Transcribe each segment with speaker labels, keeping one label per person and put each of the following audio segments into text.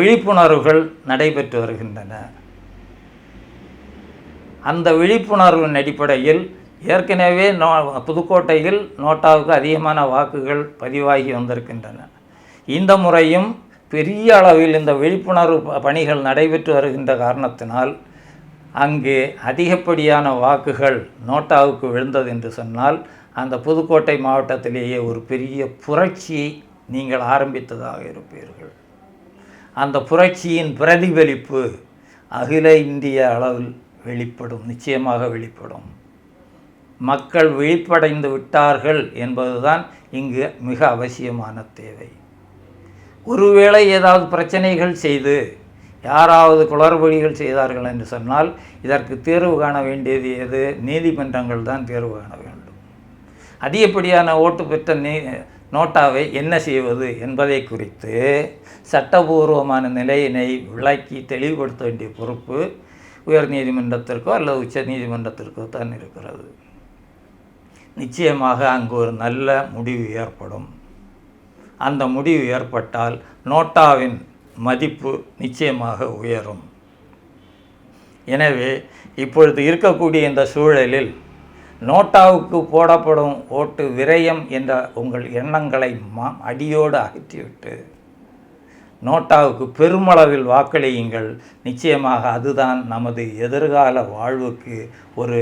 Speaker 1: விழிப்புணர்வுகள் நடைபெற்று வருகின்றன. அந்த விழிப்புணர்வின் அடிப்படையில் ஏற்கனவே நோ புதுக்கோட்டையில் நோட்டாவுக்கு அதிகமான வாக்குகள் பதிவாகி வந்திருக்கின்றன. இந்த முறையும் பெரிய அளவில் இந்த விழிப்புணர்வு ப- பணிகள் நடைபெற்று வருகின்ற காரணத்தினால் அங்கே அதிகப்படியான வாக்குகள் நோட்டாவுக்கு விழுந்தது என்று சொன்னால் அந்த புதுக்கோட்டை மாவட்டத்திலேயே ஒரு பெரிய புரட்சியை நீங்கள் ஆரம்பித்ததாக இருப்பீர்கள். அந்த புரட்சியின் பிரதிபலிப்பு அகில இந்திய அளவில் வெளிப்படும் நிச்சயமாக வெளிப்படும். மக்கள் விழிப்படைந்து விட்டார்கள் என்பதுதான் இங்கு மிக அவசியமான தேவை. ஒருவேளை ஏதாவது பிரச்சனைகள் செய்து யாராவது குளறுபடிகள் செய்தார்கள் என்று சொன்னால் இதற்கு தேர்வு காண வேண்டியது எது? நீதிமன்றங்கள் தான் தேர்வு காண வேண்டும். அதிகப்படியான ஓட்டு பெற்ற நீ நோட்டாவை என்ன செய்வது என்பதை குறித்து சட்டபூர்வமான நிலையினை விளக்கி தெளிவுபடுத்த வேண்டிய பொறுப்பு உயர் நீதிமன்றத்திற்கோ அல்லது உச்ச நீதிமன்றத்திற்கோ தான் இருக்கிறது. நிச்சயமாக அங்கு ஒரு நல்ல முடிவு ஏற்படும். அந்த முடிவு ஏற்பட்டால் நோட்டாவின் மதிப்பு நிச்சயமாக உயரும். எனவே இப்பொழுது இருக்கக்கூடிய இந்த சூழலில் நோட்டாவுக்கு போடப்படும் ஓட்டு விரயம் என்ற உங்கள் எண்ணங்களை மா அடியோடு அகற்றிவிட்டு நோட்டாவுக்கு பெருமளவில் வாக்களியுங்கள். நிச்சயமாக அதுதான் நமது எதிர்கால வாழ்வுக்கு ஒரு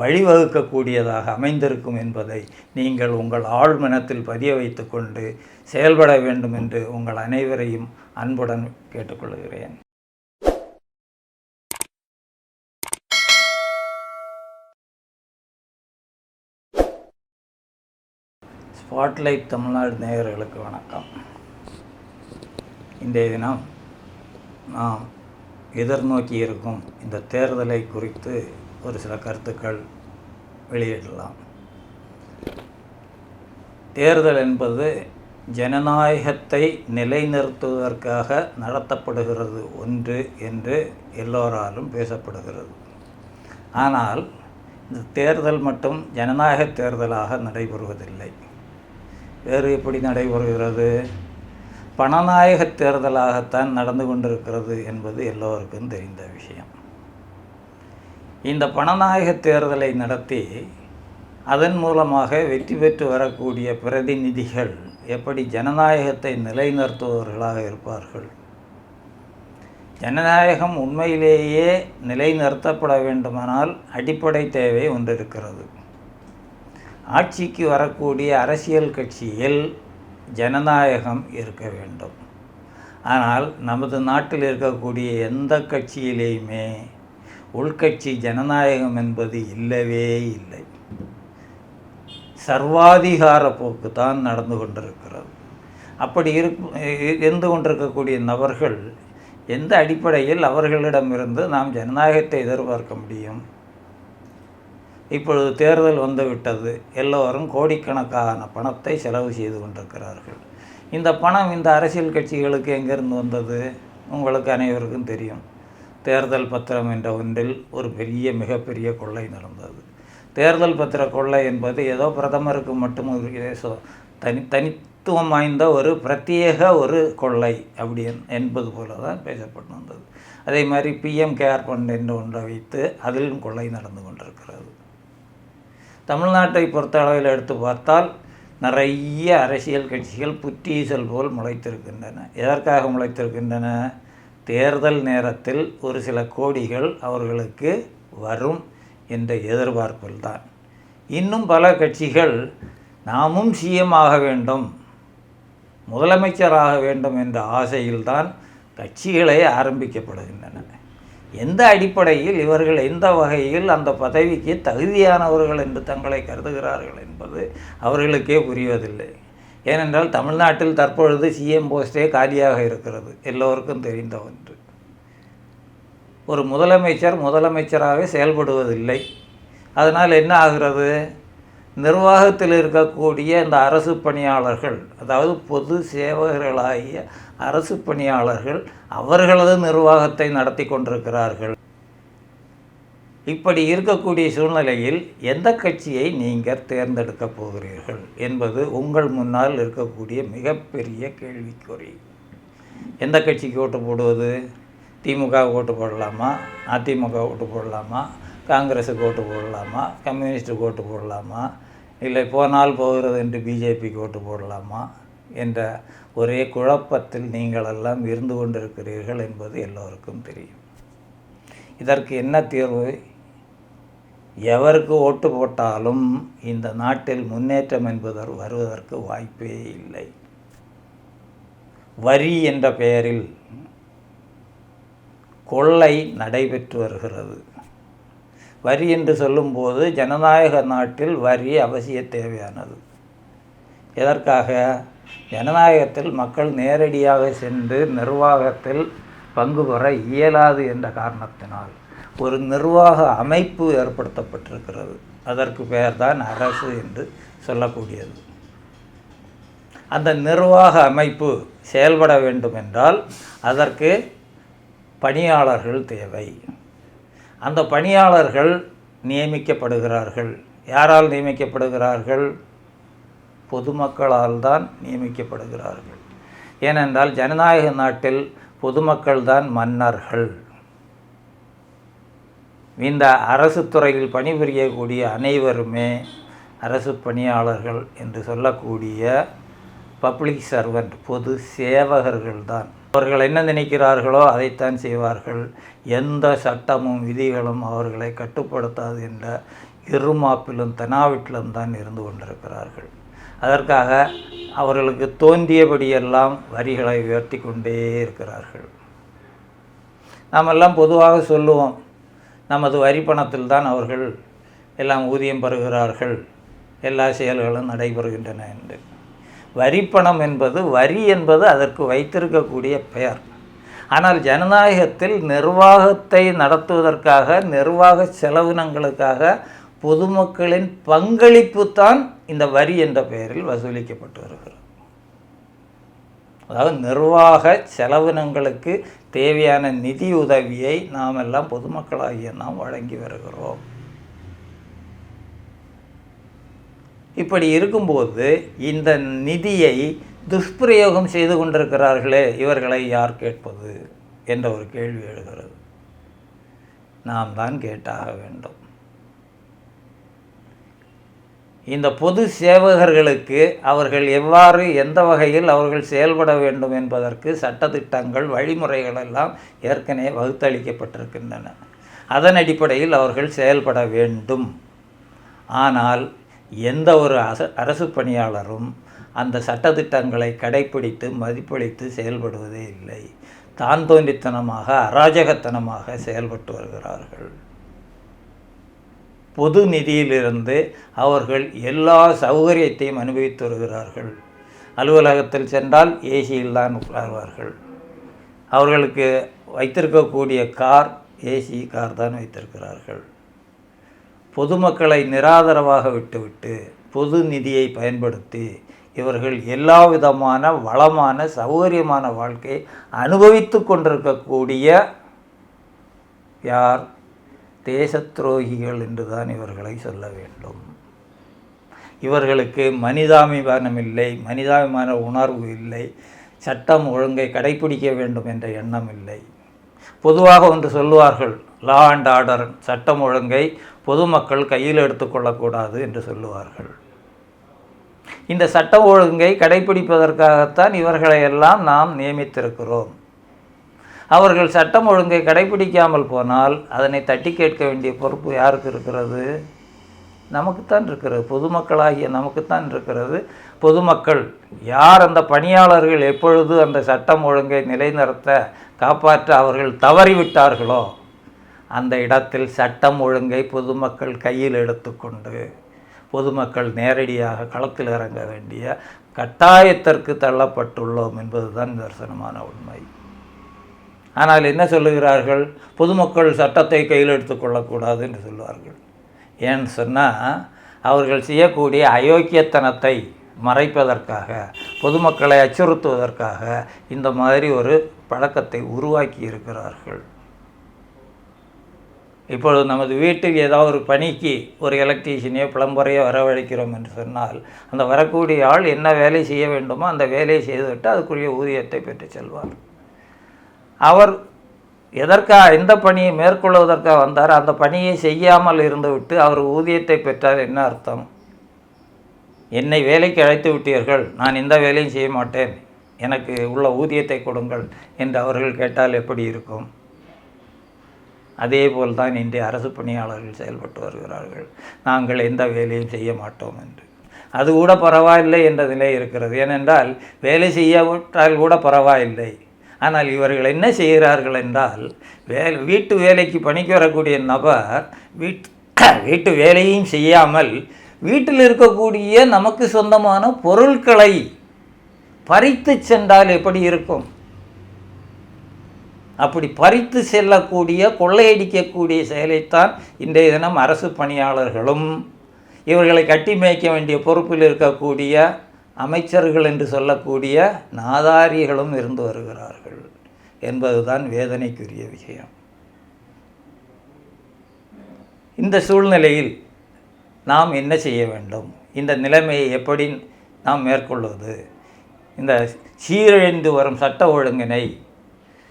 Speaker 1: வழிவகுக்கக்கூடியதாக அமைந்திருக்கும் என்பதை நீங்கள் உங்கள் ஆழ்மனத்தில் பதிய வைத்துக்கொண்டு செயல்பட வேண்டும் என்று உங்கள் அனைவரையும் அன்புடன் கேட்டுக்கொள்கிறேன். ஸ்பாட்லைட் தமிழ்நாடு நேயர்களுக்கு வணக்கம். இன்றைய தினம் நாம் எதிர்நோக்கி இருக்கும் இந்த தேர்தலை குறித்து ஒரு சில கருத்துக்கள் வெளியிடலாம். தேர்தல் என்பது ஜனநாயகத்தை நிலைநிறுத்துவதற்காக நடத்தப்படுகிறது ஒன்று என்று எல்லோராலும் பேசப்படுகிறது. ஆனால் இந்த தேர்தல் மட்டும் ஜனநாயக தேர்தலாக நடைபெறுவதில்லை. வேறு எப்படி நடைபெறுகிறது? பணநாயக தேர்தலாகத்தான் நடந்து கொண்டிருக்கிறது என்பது எல்லோருக்கும் தெரிந்த விஷயம். இந்த பணநாயக தேர்தலை நடத்தி அதன் மூலமாக வெற்றி பெற்று வரக்கூடிய பிரதிநிதிகள் எப்படி ஜனநாயகத்தை நிலைநிறுத்துபவர்களாக இருப்பார்கள்? ஜனநாயகம் உண்மையிலேயே நிலைநிறுத்தப்பட வேண்டுமானால் அடிப்படை தேவை ஒன்றிருக்கிறது. ஆட்சிக்கு வரக்கூடிய அரசியல் கட்சியில் ஜனநாயகம் இருக்க வேண்டும். ஆனால் நமது நாட்டில் இருக்கக்கூடிய எந்த கட்சியிலேயுமே உள்கட்சி ஜனநாயகம் என்பது இல்லவே இல்லை. சர்வாதிகார போக்கு தான் நடந்து கொண்டிருக்கிறது. அப்படி இருந்து கொண்டிருக்கக்கூடிய நபர்கள் எந்த அடிப்படையில் அவர்களிடமிருந்து நாம் ஜனநாயகத்தை எதிர்பார்க்க முடியும்? இப்பொழுது தேர்தல் வந்துவிட்டது. எல்லோரும் கோடிக்கணக்கான பணத்தை செலவு செய்து கொண்டிருக்கிறார்கள். இந்த பணம் இந்த அரசியல் கட்சிகளுக்கு எங்கேருந்து வந்தது? உங்களுக்கு அனைவருக்கும் தெரியும். தேர்தல் பத்திரம் என்ற ஒன்றில் ஒரு பெரிய மிகப்பெரிய கொள்ளை நடந்தது. தேர்தல் பத்திர கொள்ளை என்பது ஏதோ பிரதமருக்கு மட்டும் ஒரு தனி தனித்துவம் வாய்ந்த ஒரு பிரத்யேக ஒரு கொள்ளை அப்படி என்- என்பது போல தான் பேசப்பட்டு வந்தது. அதே மாதிரி பிஎம் கேர் ஃபண்ட் என்று ஒன்றை வைத்து அதிலும் கொள்ளை நடந்து கொண்டிருக்கிறது. தமிழ்நாட்டை பொறுத்த அளவில் எடுத்து பார்த்தால் நிறைய அரசியல் கட்சிகள் புற்றீசல் போல் முளைத்திருக்கின்றன. எதற்காக முளைத்திருக்கின்றன? தேர்தல் நேரத்தில் ஒரு சில கோடிகள் அவர்களுக்கு வரும் என்ற எதிர்பார்ப்பில் தான். இன்னும் பல கட்சிகள் நாமும் சிஎம் ஆக வேண்டும் முதலமைச்சராக வேண்டும் என்ற ஆசையில்தான் கட்சிகளே ஆரம்பிக்கப்படுகின்றன. எந்த அடிப்படையில் இவர்கள் எந்த வகையில் அந்த பதவிக்கு தகுதியானவர்கள் என்று தங்களை கருதுகிறார்கள் என்பது அவர்களுக்கே புரிவதில்லை. ஏனென்றால் தமிழ்நாட்டில் தற்பொழுது சிஎம் போஸ்டே காலியாக இருக்கிறது. எல்லோருக்கும் தெரிந்த ஒன்று. ஒரு முதலமைச்சர் முதலமைச்சராக செயல்படுவதில்லை. அதனால் என்ன ஆகிறது? நிர்வாகத்தில் இருக்கக்கூடிய இந்த அரசு பணியாளர்கள் அதாவது பொது சேவகர்களாகிய அரசு பணியாளர்கள் அவர்களது நிர்வாகத்தை நடத்தி கொண்டிருக்கிறார்கள். இப்படி இருக்கக்கூடிய சூழ்நிலையில் எந்த கட்சியை நீங்கள் தேர்ந்தெடுக்கப் போகிறீர்கள் என்பது உங்கள் முன்னால் இருக்கக்கூடிய மிகப்பெரிய கேள்விக்குறி. எந்த கட்சிக்கு ஓட்டு போடுவது? திமுக ஓட்டு போடலாமா? அதிமுக ஓட்டு போடலாமா? காங்கிரஸுக்கு ஓட்டு போடலாமா? கம்யூனிஸ்ட்டுக்கு ஓட்டு போடலாமா? இல்லை போனால் போகிறது என்று பிஜேபிக்கு ஓட்டு போடலாமா? என்ற ஒரே குழப்பத்தில் நீங்களெல்லாம் இருந்து கொண்டிருக்கிறீர்கள் என்பது எல்லோருக்கும் தெரியும். இதற்கு என்ன தீர்வு? எவருக்கு ஓட்டு போட்டாலும் இந்த நாட்டில் முன்னேற்றம் என்பதர் வருவதற்கு வாய்ப்பே இல்லை. வரி என்ற பெயரில் கொள்ளை நடைபெற்று வருகிறது. வரி என்று சொல்லும்போது ஜனநாயக நாட்டில் வரி அவசிய தேவையானது. எதற்காக? ஜனநாயகத்தில் மக்கள் நேரடியாக சென்று நிர்வாகத்தில் பங்கு பெற இயலாது என்ற காரணத்தினால் ஒரு நிர்வாக அமைப்பு ஏற்படுத்தப்பட்டிருக்கிறது. அதற்கு பெயர்தான் அரசு என்று சொல்லக்கூடியது. அந்த நிர்வாக அமைப்பு செயல்பட வேண்டும் என்றால் அதற்கு பணியாளர்கள் தேவை. அந்த பணியாளர்கள் நியமிக்கப்படுகிறார்கள். யாரால் நியமிக்கப்படுகிறார்கள்? பொதுமக்களால் தான் நியமிக்கப்படுகிறார்கள். ஏனென்றால் ஜனநாயக நாட்டில் பொதுமக்கள் தான் மன்னர்கள். இந்த அரசு துறையில் பணிபுரியக்கூடிய அனைவருமே அரசு பணியாளர்கள் என்று சொல்லக்கூடிய பப்ளிக் சர்வெண்ட் பொது சேவகர்கள் தான் அவர்கள் என்ன நினைக்கிறார்களோ அதைத்தான் செய்வார்கள். எந்த சட்டமும் விதிகளும் அவர்களை கட்டுப்படுத்தாது என்ற இருமாப்பிலும் தெனாவிட்டிலும் தான் இருந்து கொண்டிருக்கிறார்கள். அதற்காக அவர்களுக்கு தோன்றியபடியெல்லாம் வரிகளை உயர்த்தி கொண்டே இருக்கிறார்கள். நாம் எல்லாம் பொதுவாக சொல்லுவோம் நமது வரி பணத்தில் தான் அவர்கள் எல்லாம் ஊதியம் பெறுகிறார்கள் எல்லா செயல்களும் நடைபெறுகின்றன என்று. வரிப்பணம் என்பது வரி என்பது அதற்கு வைத்திருக்கக்கூடிய பெயர். ஆனால் ஜனநாயகத்தில் நிர்வாகத்தை நடத்துவதற்காக நிர்வாக செலவினங்களுக்காக பொதுமக்களின் பங்களிப்பு தான் இந்த வரி என்ற பெயரில் வசூலிக்கப்பட்டு வருகிறது. அதாவது நிர்வாக செலவினங்களுக்கு தேவையான நிதி உதவியை நாம் எல்லாம் பொதுமக்களாகிய நாம் வழங்கி வருகிறோம். இப்படி இருக்கும்போது இந்த நிதியை துஷ்பிரயோகம் செய்து கொண்டிருக்கிறார்களே இவர்களை யார் கேட்பது? என்ற ஒரு கேள்வி எழுகிறது. நாம் தான் கேட்டாக வேண்டும். இந்த பொது சேவகர்களுக்கு அவர்கள் எவ்வாறு எந்த வகையில் அவர்கள் செயல்பட வேண்டும் என்பதற்கு சட்டத்திட்டங்கள் வழிமுறைகள் எல்லாம் ஏற்கனவே வகுத்தளிக்கப்பட்டிருக்கின்றன. அதன் அடிப்படையில் அவர்கள் செயல்பட வேண்டும். ஆனால் எந்த ஒரு அரசு பணியாளரும் அந்த சட்டத்திட்டங்களை கடைப்பிடித்து மதிப்பளித்து செயல்படுவதே இல்லை. தான் தோன்றித்தனமாக அராஜகத்தனமாக செயல்பட்டு வருகிறார்கள். பொது நிதியிலிருந்து அவர்கள் எல்லா சௌகரியத்தையும் அனுபவித்து வருகிறார்கள். அலுவலகத்தில் சென்றால் ஏசியில் தான் உட்கார்வார்கள். அவர்களுக்கு வைத்திருக்கக்கூடிய கார் ஏசி கார் தான் வைத்திருக்கிறார்கள். பொதுமக்களை நிராதரவாக விட்டுவிட்டு பொது நிதியை பயன்படுத்தி இவர்கள் எல்லா விதமான வளமான சௌகரியமான வாழ்க்கையை அனுபவித்து கொண்டிருக்கக்கூடிய யார்? தேச துரோகிகள் என்றுதான் இவர்களை சொல்ல வேண்டும். இவர்களுக்கு மனிதாபிமானம் இல்லை மனிதாபிமான உணர்வு இல்லை சட்டம் ஒழுங்கை கடைபிடிக்க வேண்டும் என்ற எண்ணம் இல்லை. பொதுவாக ஒன்று சொல்லுவார்கள் லா அண்ட் ஆர்டர் சட்டம் ஒழுங்கை பொதுமக்கள் கையில் எடுத்துக்கொள்ளக்கூடாது என்று சொல்லுவார்கள். இந்த சட்டம் ஒழுங்கை கடைபிடிப்பதற்காகத்தான் இவர்களை எல்லாம் நாம் நியமித்திருக்கிறோம். அவர்கள் சட்டம் ஒழுங்கை கடைபிடிக்காமல் போனால் அதனை தட்டி கேட்க வேண்டிய பொறுப்பு யாருக்கு இருக்கிறது? நமக்குத்தான் இருக்கிறது. பொதுமக்களாகிய நமக்குத்தான் இருக்கிறது. பொதுமக்கள் யார் அந்த பணியாளர்கள் எப்பொழுது அந்த சட்டம் ஒழுங்கை நிலைநிறுத்த காப்பாற்ற அவர்கள் தவறிவிட்டார்களோ அந்த இடத்தில் சட்டம் ஒழுங்கை பொதுமக்கள் கையில் எடுத்துக்கொண்டு பொதுமக்கள் நேரடியாக களத்தில் இறங்க வேண்டிய கட்டாயத்திற்கு தள்ளப்பட்டுள்ளோம் என்பதுதான் தரிசனமான உண்மை. ஆனால் என்ன சொல்லுகிறார்கள்? பொதுமக்கள் சட்டத்தை கையில் எடுத்துக்கொள்ளக்கூடாது என்று சொல்லுவார்கள் ஏன்னு சொன்னால் அவர்கள் செய்யக்கூடிய அயோக்கியத்தனத்தை மறைப்பதற்காக பொதுமக்களை அச்சுறுத்துவதற்காக இந்த மாதிரி ஒரு பழக்கத்தை உருவாக்கி இருக்கிறார்கள். இப்பொழுது நமது வீட்டில் ஏதாவது ஒரு பணிக்கு ஒரு எலக்ட்ரீஷியனையோ பிளம்பரையோ வரவழைக்கிறோம் என்று சொன்னால் அந்த வரக்கூடிய ஆள் என்ன வேலை செய்ய வேண்டுமோ அந்த வேலையை செய்துவிட்டு அதுக்குரிய ஊதியத்தை பெற்று செல்வார். அவர் எதற்காக எந்த பணியை மேற்கொள்வதற்காக வந்தார் அந்த பணியை செய்யாமல் இருந்துவிட்டு அவர் ஊதியத்தை பெற்றார் என்ன அர்த்தம்? என்னை வேலைக்கு அழைத்து விட்டீர்கள் நான் எந்த வேலையும் செய்ய மாட்டேன் எனக்கு உள்ள ஊதியத்தை கொடுங்கள் என்று அவர்கள் கேட்டால் எப்படி இருக்கும்? அதே போல் தான் இன்றைய அரசு பணியாளர்கள் செயல்பட்டு வருகிறார்கள். நாங்கள் எந்த வேலையும் செய்ய மாட்டோம் என்று. அது கூட பரவாயில்லை என்ற நிலை இருக்கிறது. ஏனென்றால் வேலை செய்யாவிட்டால் கூட பரவாயில்லை. ஆனால் இவர்கள் என்ன செய்கிறார்கள் என்றால் வே வீட்டு வேலைக்கு பணிக்கு வரக்கூடிய நபர் வீட் வீட்டு வேலையும் செய்யாமல் வீட்டில் இருக்கக்கூடிய நமக்கு சொந்தமான பொருட்களை பறித்து சென்றால் எப்படி இருக்கும்? அப்படி பறித்து செல்லக்கூடிய கொள்ளையடிக்கக்கூடிய செயலைத்தான் இன்றைய தினம் அரசு பணியாளர்களும் இவர்களை கட்டி மேய்க்க வேண்டிய பொறுப்பில் இருக்கக்கூடிய அமைச்சர்கள் என்று சொல்லக்கூடிய நாதாரிகளும் இருந்து வருகிறார்கள் என்பதுதான் வேதனைக்குரிய விஷயம். இந்த சூழ்நிலையில் நாம் என்ன செய்ய வேண்டும்? இந்த நிலைமையை எப்படி நாம் மேற்கொள்வது? இந்த சீரழிந்து வரும் சட்ட ஒழுங்கினை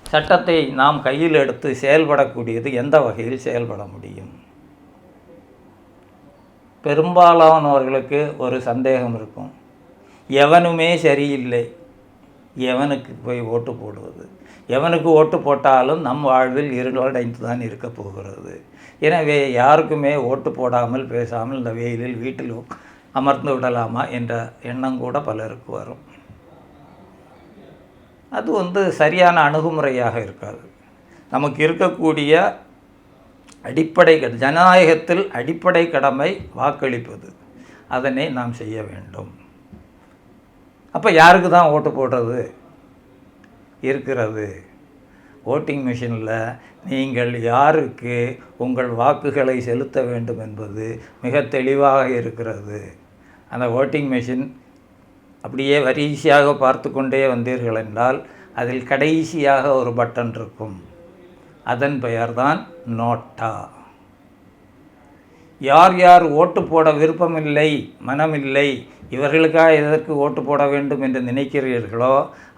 Speaker 1: சட்டத்தை நாம் கையில் எடுத்து செயல்படக்கூடியது எந்த வகையில் செயல்பட முடியும்? பெரும்பாலானவர்களுக்கு ஒரு சந்தேகம் இருக்கும். எவனுமே சரியில்லை. எவனுக்கு போய் ஓட்டு போடுவது? எவனுக்கு ஓட்டு போட்டாலும் நம் வாழ்வில் இருளடைந்து தான் இருக்க போகிறது. எனவே யாருக்குமே ஓட்டு போடாமல் பேசாமல் இந்த வெயிலில் வீட்டில் அமர்ந்து விடலாமா என்ற எண்ணம் கூட பலருக்கு வரும். அது வந்து சரியான அணுகுமுறையாக இருக்காது. நமக்கு இருக்கக்கூடிய அடிப்படை கட- ஜனநாயகத்தில் அடிப்படை கடமை வாக்களிப்பது. அதனை நாம் செய்ய வேண்டும். அப்போ யாருக்கு தான் ஓட்டு போடுறது? இருக்கிறது. ஓட்டிங் மிஷினில் நீங்கள் யாருக்கு உங்கள் வாக்குகளை செலுத்த வேண்டும் என்பது மிக தெளிவாக இருக்கிறது. அந்த ஓட்டிங் மிஷின் அப்படியே வரிசையாக பார்த்து கொண்டே வந்தீர்கள் என்றால் அதில் கடைசியாக ஒரு பட்டன் இருக்கும். அதன் பெயர்தான் நோட்டா. யார் யார் ஓட்டு போட விருப்பமில்லை மனமில்லை இவர்களுக்காக எதற்கு ஓட்டு போட வேண்டும் என்று நினைக்கிறீர்களோ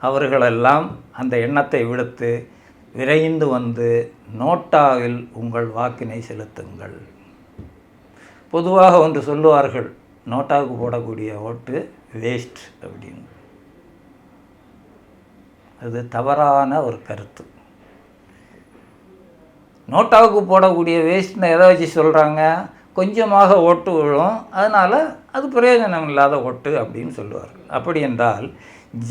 Speaker 1: அவர்களெல்லாம் அந்த எண்ணத்தை விடுத்து விரைந்து வந்து நோட்டாவில் உங்கள் வாக்கினை செலுத்துங்கள். பொதுவாக ஒன்று சொல்லுவார்கள் நோட்டாவுக்கு போடக்கூடிய ஓட்டு வேஸ்ட் அப்படின்னு. அது தவறான ஒரு கருத்து. நோட்டாவுக்கு போடக்கூடிய வேஸ்ட்னு எதை வச்சு சொல்கிறாங்க கொஞ்சமாக ஓட்டு விழும். அதனால் அது பிரயோஜனம் இல்லாத ஓட்டு அப்படின்னு சொல்லுவார். அப்படி என்றால்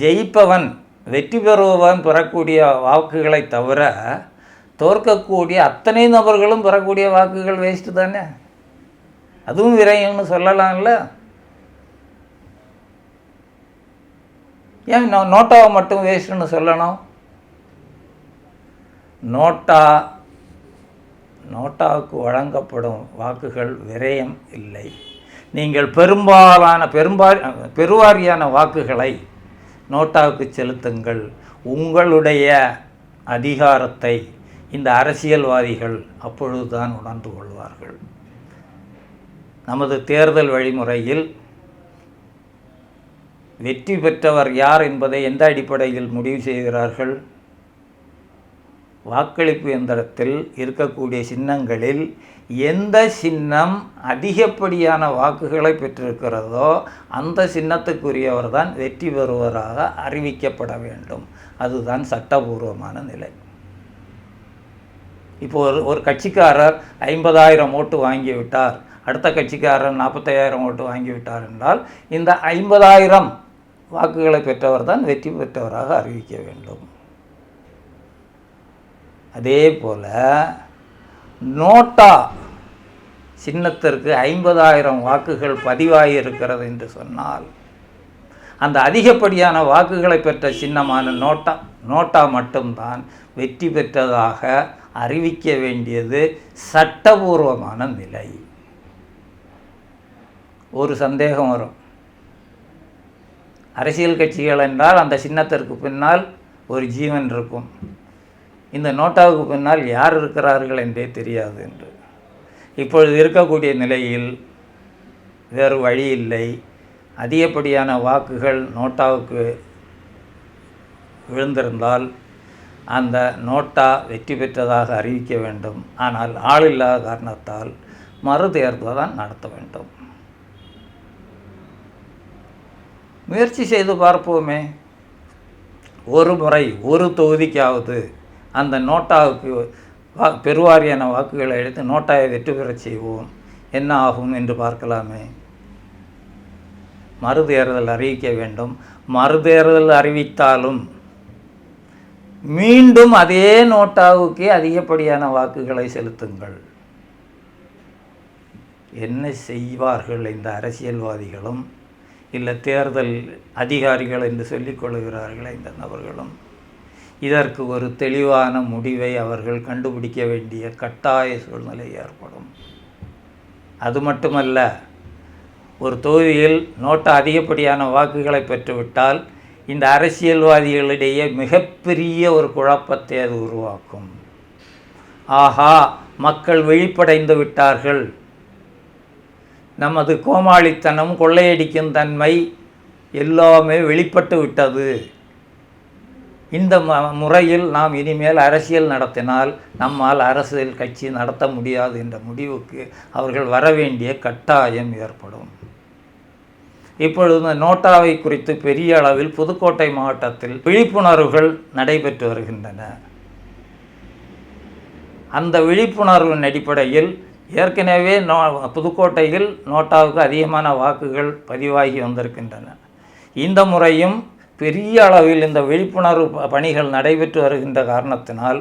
Speaker 1: ஜெயிப்பவன் வெற்றி பெறுபவன் பெறக்கூடிய வாக்குகளை தவிர தோற்கக்கூடிய அத்தனை நபர்களும் பெறக்கூடிய வாக்குகள் வேஸ்ட்டு தானே? அதுவும் விரயம்னு சொல்லலாம்ல? ஏன் நோட்டாவை மட்டும் வேஸ்ட்டுன்னு சொல்லணும்? நோட்டா நோட்டாவுக்கு வழங்கப்படும் வாக்குகள் விரயம் இல்லை. நீங்கள் பெரும்பாலான பெரும்பா பெருவாரியான வாக்குகளை நோட்டாவுக்கு செலுத்துங்கள். உங்களுடைய அதிகாரத்தை இந்த அரசியல்வாதிகள் அப்பொழுதுதான் உணர்ந்து கொள்வார்கள். நமது தேர்தல் வழிமுறையில் வெற்றி பெற்றவர் யார் என்பதை எந்த அடிப்படையில் முடிவு செய்கிறார்கள்? வாக்களிப்பு எந்திரத்தில் இருக்கக்கூடிய சின்னங்களில் எந்த சின்னம் அதிகப்படியான வாக்குகளை பெற்றிருக்கிறதோ அந்த சின்னத்துக்குரியவர் தான் வெற்றி பெறுவராக அறிவிக்கப்பட வேண்டும். அதுதான் சட்டபூர்வமான நிலை. இப்போ ஒரு ஒரு கட்சிக்காரர் ஐம்பதாயிரம் ஓட்டு வாங்கிவிட்டார். அடுத்த கட்சிக்காரர் நாற்பத்தையாயிரம் ஓட்டு வாங்கிவிட்டார் என்றால் இந்த ஐம்பதாயிரம் வாக்குகளை பெற்றவர் தான் வெற்றி பெற்றவராக அறிவிக்க வேண்டும். அதே போல் நோட்டா சின்னத்திற்கு ஐம்பதாயிரம் வாக்குகள் பதிவாகியிருக்கிறது என்று சொன்னால் அந்த அதிகப்படியான வாக்குகளை பெற்ற சின்னமான நோட்டா நோட்டா மட்டும்தான் வெற்றி பெற்றதாக அறிவிக்க வேண்டியது சட்டபூர்வமான நிலை. ஒரு சந்தேகம் வரும். அரசியல் கட்சிகள் என்றால் அந்த சின்னத்திற்கு பின்னால் ஒரு ஜீவன் இருக்கும். இந்த நோட்டாவுக்கு பின்னால் யார் இருக்கிறார்கள் என்றே தெரியாது என்று. இப்பொழுது இருக்கக்கூடிய நிலையில் வேறு வழி இல்லை. அதிகப்படியான வாக்குகள் நோட்டாவுக்கு விழுந்திருந்தால் அந்த நோட்டா வெற்றி பெற்றதாக அறிவிக்க வேண்டும். ஆனால் ஆள் இல்லாத காரணத்தால் மறு தேர்தல் தான் நடத்த வேண்டும். முயற்சி செய்து பார்ப்போமே. ஒரு முறை ஒரு தொகுதிக்காவது அந்த நோட்டாவுக்கு வா பெருவாரியான வாக்குகளை எடுத்து நோட்டாவை வெற்றி பெறச் செய்வோம். என்ன ஆகும் என்று பார்க்கலாமே. மறுதேர்தல் அறிவிக்க வேண்டும். மறுதேர்தல் அறிவித்தாலும் மீண்டும் அதே நோட்டாவுக்கே அதிகப்படியான வாக்குகளை செலுத்துங்கள். என்ன செய்வார்கள் இந்த அரசியல்வாதிகளும்? இல்லை தேர்தல் அதிகாரிகள் என்று சொல்லிக் கொள்கிறார்கள் இந்த நபர்களும்? இதற்கு ஒரு தெளிவான முடிவை அவர்கள் கண்டுபிடிக்க வேண்டிய கட்டாய சூழ்நிலை ஏற்படும். அது மட்டுமல்ல ஒரு தொகுதியில் நோட்டு அதிகப்படியான வாக்குகளை பெற்றுவிட்டால் இந்த அரசியல்வாதிகளிடையே மிகப்பெரிய ஒரு குழப்பத்தை அது உருவாக்கும். ஆஹா மக்கள் விழிப்படைந்து விட்டார்கள். நமது கோமாளித்தனம் கொள்ளையடிக்கும் தன்மை எல்லாமே வெளிப்பட்டு விட்டது. இந்த ம முறையில் நாம் இனிமேல் அரசியல் நடத்தினால் நம்மால் அரசியல் கட்சி நடத்த முடியாது என்ற முடிவுக்கு அவர்கள் வர வேண்டிய கட்டாயம் ஏற்படும். இப்பொழுது இந்த நோட்டாவை குறித்து பெரிய அளவில் புதுக்கோட்டை மாவட்டத்தில் விழிப்புணர்வுகள் நடைபெற்று வருகின்றன. அந்த விழிப்புணர்வின் அடிப்படையில் ஏற்கனவே நோ புதுக்கோட்டையில் நோட்டாவுக்கு அதிகமான வாக்குகள் பதிவாகி வந்திருக்கின்றன. இந்த முறையும் பெரிய அளவில் இந்த விழிப்புணர்வு பணிகள் நடைபெற்று வருகின்ற காரணத்தினால்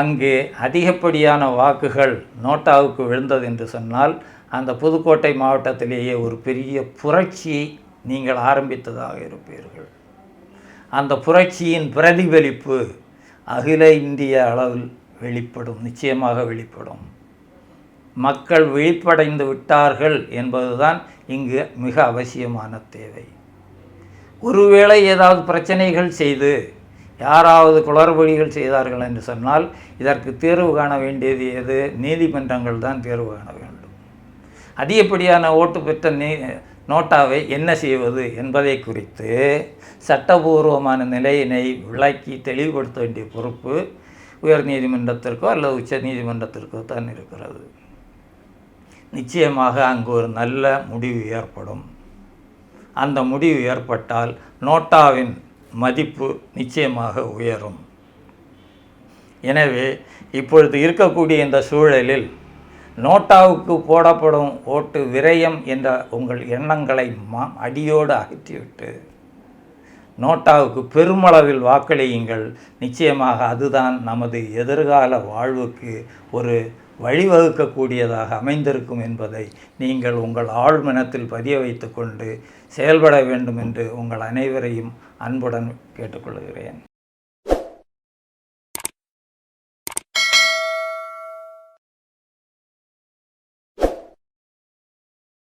Speaker 1: அங்கே அதிகப்படியான வாக்குகள் நோட்டாவுக்கு விழுந்தது என்று சொன்னால் அந்த புதுக்கோட்டை மாவட்டத்திலேயே ஒரு பெரிய புரட்சியை நீங்கள் ஆரம்பித்ததாக இருப்பீர்கள். அந்த புரட்சியின் பிரதிபலிப்பு அகில இந்திய அளவில் வெளிப்படும் நிச்சயமாக வெளிப்படும். மக்கள் விழிப்படைந்து விட்டார்கள் என்பதுதான் இங்கு மிக அவசியமான தேவை. ஒருவேளை ஏதாவது பிரச்சனைகள் செய்து யாராவது குளறுபடிகள் செய்தார்கள் என்று சொன்னால் இதற்கு தேர்வு காண வேண்டியது எது? நீதிமன்றங்கள் தான் தேர்வு காண வேண்டும். அதிகப்படியான ஓட்டு பெற்ற நீ நோட்டாவை என்ன செய்வது என்பதை குறித்து சட்டபூர்வமான நிலையினை விளக்கி தெளிவுபடுத்த வேண்டிய பொறுப்பு உயர் நீதிமன்றத்திற்கோ அல்லது உச்ச நீதிமன்றத்திற்கோ தான் இருக்கிறது. நிச்சயமாக அங்கு ஒரு நல்ல முடிவு ஏற்படும். அந்த முடிவு ஏற்பட்டால் நோட்டாவின் மதிப்பு நிச்சயமாக உயரும். எனவே இப்பொழுது இருக்கக்கூடிய இந்த சூழலில் நோட்டாவுக்கு போடப்படும் ஓட்டு விரயம் என்ற உங்கள் எண்ணங்களை மா அடியோடு அகற்றிவிட்டு நோட்டாவுக்கு பெருமளவில் வாக்களியுங்கள். நிச்சயமாக அதுதான் நமது எதிர்கால வாழ்வுக்கு ஒரு வழிவகுக்கக்கூடியதாக அமைந்திருக்கும் என்பதை நீங்கள் உங்கள் ஆழ்மனத்தில் பதிய வைத்து கொண்டு செயல்பட வேண்டும் என்று உங்கள் அனைவரையும் அன்புடன் கேட்டுக்கொள்கிறேன்.